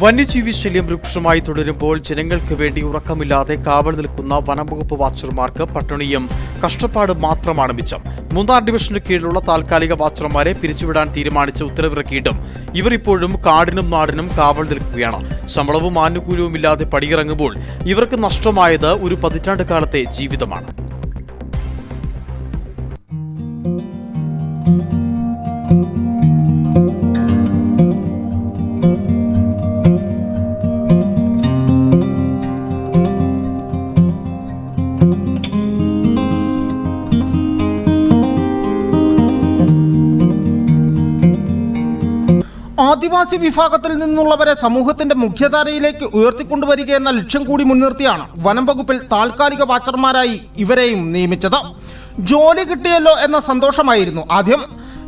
വന്യജീവി ശല്യം രൂക്ഷമായി തുടരുമ്പോൾ ജനങ്ങൾക്ക് വേണ്ടി ഉറക്കമില്ലാതെ കാവൽ നിൽക്കുന്ന വനംവകുപ്പ് വാച്ചർമാർക്ക് പട്ടിണിയും കഷ്ടപ്പാട് മാത്രമാണ് മിച്ചം. മൂന്നാർ ഡിവിഷന് കീഴിലുള്ള താൽക്കാലിക വാച്ചർമാരെ പിരിച്ചുവിടാൻ തീരുമാനിച്ച ഉത്തരവിറക്കിയിട്ടും ഇവർ ഇപ്പോഴും കാടിനും നാടിനും കാവൽ നിൽക്കുകയാണ്. ശമ്പളവും ആനുകൂല്യവും ഇല്ലാതെ പടിയിറങ്ങുമ്പോൾ ഇവർക്ക് നഷ്ടമായത് ഒരു പതിറ്റാണ്ട് കാലത്തെ ജീവിതമാണ്. ആദിവാസി വിഭാഗത്തിൽ നിന്നുള്ളവരെ സമൂഹത്തിന്റെ മുഖ്യധാരയിലേക്ക് ഉയർത്തിക്കൊണ്ടുവരിക എന്ന ലക്ഷ്യം കൂടി മുൻനിർത്തിയാണ് വനം വകുപ്പിൽ താൽക്കാലിക വാച്ചർമാരായി ഇവരെയും നിയമിച്ചത്. ജോലി കിട്ടിയല്ലോ എന്ന സന്തോഷമായിരുന്നു ആദ്യം.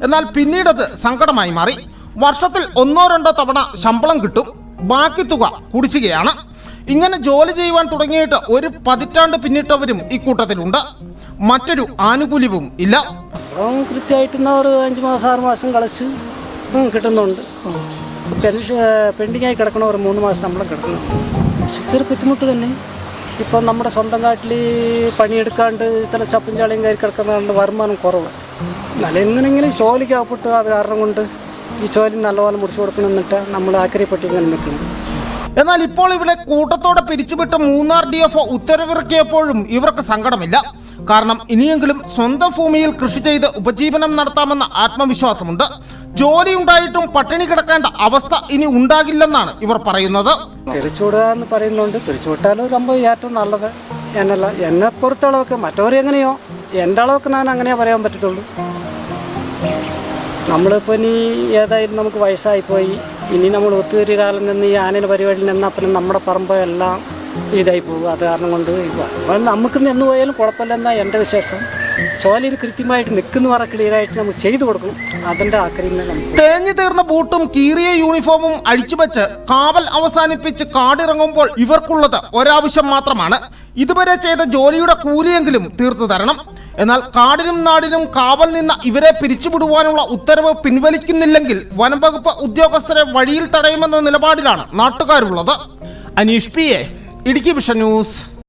എന്നാൽ പിന്നീടത് സങ്കടമായി മാറി. വർഷത്തിൽ ഒന്നോ രണ്ടോ തവണ ശമ്പളം കിട്ടും. ബാക്കി തുക കുടിശ്ശികയാണ്. ഇങ്ങനെ ജോലി ചെയ്യുവാൻ തുടങ്ങിയിട്ട് ഒരു പതിറ്റാണ്ട് പിന്നിട്ടവരും ഇക്കൂട്ടത്തിലുണ്ട് മറ്റൊരു ആനുകൂല്യവും ഇല്ല. കൃത്യമായിട്ട് ഒരു മാസം ആറ് മാസം കളിച്ച് കിട്ടുന്നുണ്ട്. പെൻഷൻ പെൻഡിങ്ങായി കിടക്കണ ഒരു മൂന്ന് മാസം ശമ്പളം കിടക്കണം. ഇച്ചിരി ബുദ്ധിമുട്ട് തന്നെ. ഇപ്പം നമ്മുടെ സ്വന്തം കാട്ടിൽ പണിയെടുക്കാണ്ട് ഇത്ര ചപ്പും ചാളിയും കയറി കിടക്കുന്നതുകൊണ്ട് വരുമാനം കുറവ്. നല്ല എങ്ങനെയെങ്കിലും ജോലിക്ക് അകപ്പെട്ട് അത് കാരണം കൊണ്ട് ഈ ജോലി നല്ലപോലെ മുറിച്ചു കൊടുക്കണമെന്നിട്ട് നമ്മൾ ആക്രിയപ്പെട്ട് ഇങ്ങനെ നിൽക്കുന്നു എന്നാൽ ഇപ്പോൾ ഇവിടെ കൂട്ടത്തോടെ പിരിച്ചുവിട്ട മൂന്നാർ ഡി എഫ് ഉത്തരവിറക്കിയപ്പോഴും ഇവർക്ക് സങ്കടമില്ല. കാരണം ഇനിയെങ്കിലും സ്വന്തം ഭൂമിയിൽ കൃഷി ചെയ്ത് ഉപജീവനം നടത്താമെന്ന ആത്മവിശ്വാസമുണ്ട് ജോലി ഉണ്ടായിട്ടും പട്ടിണി കിടക്കേണ്ട അവസ്ഥ ഇനി ഉണ്ടാകില്ലെന്നാണ് ഇവർ പറയുന്നത് പിരിച്ചുവിടുക എന്ന് പറയുന്നുണ്ട് പിരിച്ചുവിട്ടാലും ரொம்ப ഏറ്റവും നല്ലത് എന്നല്ല എന്നെ പൊറത്തളവൊക്കെ മറ്റവർ എങ്ങനെയോ എൻ്റെ അളവൊക്കെ ഞാൻ അങ്ങനെ പറയാൻ പറ്റത്തുള്ളൂ നമ്മളിപ്പോൾ ഇനി ഏതായാലും നമുക്ക് വയസ്സായിപ്പോയി ഇനി നമ്മൾ ഒത്തിരി കാലം നിന്ന് ഈ ആനയുടെ പരിപാടിയിൽ നിന്നാൽ പിന്നെ നമ്മുടെ പറമ്പ് എല്ലാം ഇതായി പോകും. അത് കാരണം കൊണ്ട് ഇപ്പം നമുക്ക് നിന്ന് പോയാലും കുഴപ്പമില്ലെന്നാണ് എന്റെ വിശേഷം സോലിൽ കൃത്യമായിട്ട് നിൽക്കുന്ന പറ നമുക്ക് ചെയ്തു കൊടുക്കും അതിന്റെ ആക്രമണം തേഞ്ഞു തീർന്ന ബൂട്ടും കീറിയ യൂണിഫോമും അഴിച്ചുവെച്ച് കാവൽ അവസാനിപ്പിച്ച് കാടിറങ്ങുമ്പോൾ ഇവർക്കുള്ളത് ഒരാവശ്യം മാത്രമാണ്. ഇതുവരെ ചെയ്ത ജോലിയുടെ കൂലിയെങ്കിലും തീർത്തു തരണം. എന്നാൽ കാടിനും നാടിനും കാവൽ നിന്ന ഇവരെ പിരിച്ചുവിടുവാനുള്ള ഉത്തരവ് പിൻവലിക്കുന്നില്ലെങ്കിൽ വനംവകുപ്പ് ഉദ്യോഗസ്ഥരെ വഴിയിൽ തടയുമെന്ന നിലപാടിലാണ് നാട്ടുകാരുള്ളത്. Aneesh P A Idukki vision news.